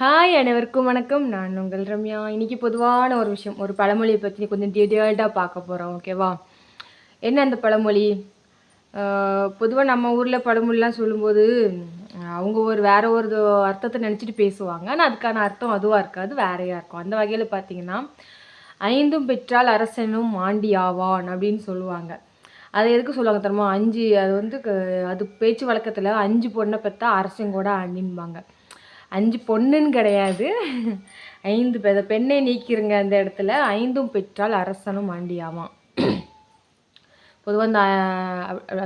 Hi அனைவருக்கும் வணக்கம். நான் உங்கள் ரம்யா. இன்னைக்கு பொதுவான ஒரு விஷயம். ஒரு பழமொழியை பற்றி கொஞ்சம் டீட்டெயில்டாக பார்க்க போகிறோம் ஓகேவா என்ன அந்த பழமொழி? பொதுவாக நம்ம ஊரில் பழமொழிலாம் சொல்லும்போது அவங்க ஒரு வேற ஒரு அர்த்தத்தை நினச்சிட்டு பேசுவாங்க. ஆனால் அதுக்கான அர்த்தம் அதுவாக இருக்காது வேறையாக இருக்கும். அந்த வகையில் பார்த்தீங்கன்னா ஐந்தும் பெற்றால் அரசனும் மாண்டி ஆவான் அப்படின்னு சொல்லுவாங்க. அதை எதுக்கு சொல்லுவாங்க தெரியுமா? அஞ்சு அது வந்து க- அது பேச்சு வழக்கத்தில் அஞ்சு பொண்ணை பெற்றா அரசன் கூட ஆண்டின்பாங்க. அஞ்சு பொண்ணுன்னு கிடையாது. ஐந்து பெத பெண்ணை நீக்கிருங்க அந்த இடத்துல. ஐந்தும் பெற்றால் அரசனும் ஆண்டியாவான். பொதுவாக அந்த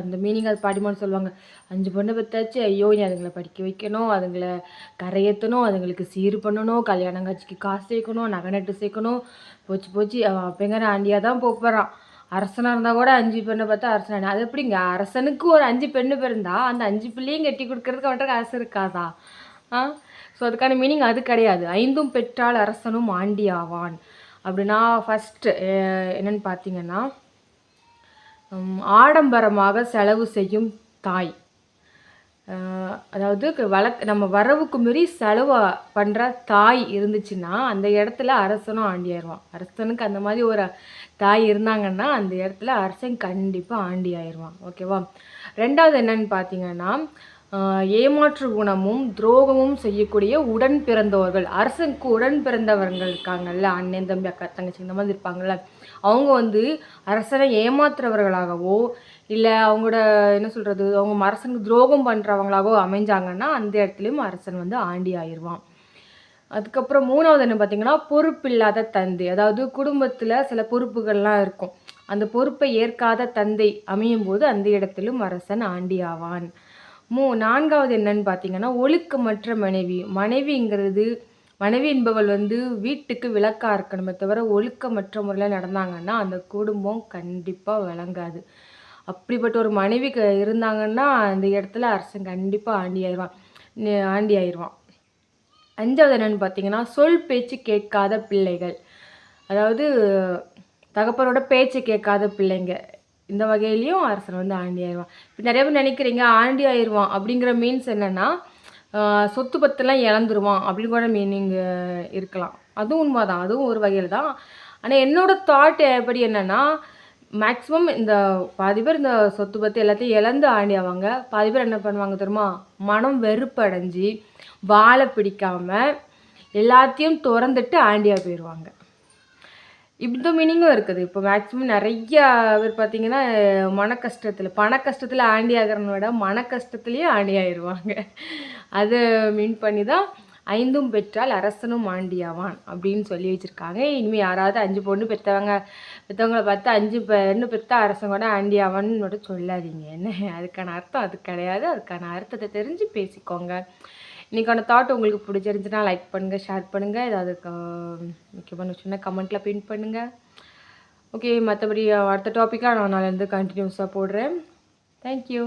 அந்த மீனிங் அது பாடிமான்னு சொல்லுவாங்க. அஞ்சு பொண்ணை பெற்றாச்சு ஐயோ நீ அதுங்களை படிக்க வைக்கணும் அதுங்களை கரையேற்றணும் அதுங்களுக்கு சீர் பண்ணணும் கல்யாணம் காட்சிக்கு காசு சேர்க்கணும் நகை நட்டு சேர்க்கணும். போச்சு போச்சு. அவன் அப்பங்கிற ஆண்டியாக தான் போகிறான் அரசனாக இருந்தால் கூட அஞ்சு பெண்ணை பார்த்தா அரசன் அது எப்படிங்க? அரசனுக்கு ஒரு அஞ்சு பெண்ணு பிறந்தா அந்த அஞ்சு பிள்ளையும் கட்டி கொடுக்கறதுக்கு அவன்கிட்ட காசு இருக்காதா? ஸோ அதுக்கான மீனிங் அது கிடையாது. ஐந்தும் பெற்றால் அரசனும் ஆண்டி ஆவான். அப்படின்னா ஃபஸ்ட்டு என்னன்னு பார்த்தீங்கன்னா ஆடம்பரமாக செலவு செய்யும் தாய். அதாவது க- வழக் நம்ம வரவுக்கு மீறி செலவு பண்ணுற தாய் இருந்துச்சுன்னா அந்த இடத்துல அரசனும் ஆண்டியாயிருவான் அரசனுக்கு அந்த மாதிரி ஒரு தாய் இருந்தாங்கன்னா அந்த இடத்துல அரசன் கண்டிப்பாக ஆண்டி ஆயிடுவான் ஓகேவா ரெண்டாவது என்னன்னு பார்த்தீங்கன்னா ஏமாற்று குணமும் துரோகமும் செய்யக்கூடிய உடன் பிறந்தவர்கள். அரசனுக்கு உடன் பிறந்தவர்கள் இருக்காங்கல்ல அண்ணன் தம்பி அக்கா தங்கச்சி இந்த மாதிரி இருப்பாங்கல்ல. அவங்க வந்து அரசனை ஏமாத்துறவர்களாகவோ இல்லை அவங்களோட என்ன சொல்கிறது அவங்க அரசனுக்கு துரோகம் பண்ணுறவங்களாகவோ அமைஞ்சாங்கன்னா அந்த இடத்துலையும் அரசன் வந்து ஆண்டி ஆயிடுவான். அதுக்கப்புறம் மூணாவது என்ன பார்த்தீங்கன்னா பொறுப்பில்லாத தந்தை. அதாவது குடும்பத்தில் சில பொறுப்புகள்லாம் இருக்கும். அந்த பொறுப்பை ஏற்காத தந்தை அமையும் போது அந்த இடத்திலும் அரசன் ஆண்டி ஆவான். மூ நான்காவது என்னன்னு பார்த்தீங்கன்னா ஒழுக்கமற்ற மனைவி. மனைவிங்கிறது மனைவி என்பவள் வந்து வீட்டுக்கு விளக்கா இருக்கணுமே தவிர ஒழுக்கமற்ற முறையில் நடந்தாங்கன்னா அந்த குடும்பம் கண்டிப்பாக விளங்காது. அப்படிப்பட்ட ஒரு மனைவி க இருந்தாங்கன்னா அந்த இடத்துல அரசன் கண்டிப்பாக ஆண்டி ஆயிடுவான் ஆண்டி ஆயிடுவான் அஞ்சாவது என்னன்னு பார்த்தீங்கன்னா சொல் பேச்சு கேட்காத பிள்ளைகள். அதாவது தகப்பனோட பேச்சு கேட்காத பிள்ளைங்க. இந்த வகையிலையும் அரசன் வந்து ஆண்டி ஆயிடுவான் இப்போ நிறைய பேர் நினைக்கிறீங்க ஆண்டி ஆயிடுவான் அப்படிங்கிற மீன்ஸ் என்னென்னா சொத்து பத்தெல்லாம் இழந்துருவான் அப்படின்னு கூட மீனிங் இருக்கலாம். அதுவும் உண்மைதான். அதுவும் ஒரு வகையில் தான் ஆனால் என்னோட தாட் எப்படி என்னென்னா மேக்ஸிமம் இந்த பாதி பேர் இந்த சொத்து பத்து எல்லாத்தையும் இழந்து ஆண்டி ஆவாங்க. பாதி பேர் என்ன பண்ணுவாங்க தெரியுமா? மனம் வெறுப்படைஞ்சு வாழை பிடிக்காமல் எல்லாத்தையும் திறந்துட்டு ஆண்டியாக போயிடுவாங்க இந்த மீனிங்கும் இருக்குது. இப்போ மேக்ஸிமம் நிறைய பேர் பார்த்தீங்கன்னா மன கஷ்டத்தில் பண கஷ்டத்தில் ஆண்டி ஆகிறன விட மன கஷ்டத்துலேயே ஆண்டி ஆயிடுவாங்க. அதை மீன் பண்ணி தான் ஐந்தும் பெற்றால் அரசனும் ஆண்டியாவான் அப்படின்னு சொல்லி வச்சுருக்காங்க. இனிமேல் யாராவது அஞ்சு பொண்ணு பெற்றவங்க பெற்றவங்கள பார்த்து அஞ்சு பெண்ணு பெற்ற அரசன் கூட ஆண்டியாவான்னு மட்டும் சொல்லாதீங்க. என்ன? அதுக்கான அர்த்தம் அது கிடையாது. அதுக்கான அர்த்தத்தை தெரிஞ்சு பேசிக்கோங்க. இன்றைக்கான தாட் உங்களுக்கு பிடிச்சிருந்துச்சுன்னா லைக் பண்ணுங்கள் ஷேர் பண்ணுங்கள் ஏதாவது முக்கியமான விஷயம்னா கமெண்ட்டில் பின் பண்ணுங்கள் ஓகே மற்றபடி அடுத்த டாப்பிக்காக நான் நாளைலேருந்து கண்டினியூஸாக போடுறேன். தேங்க்யூ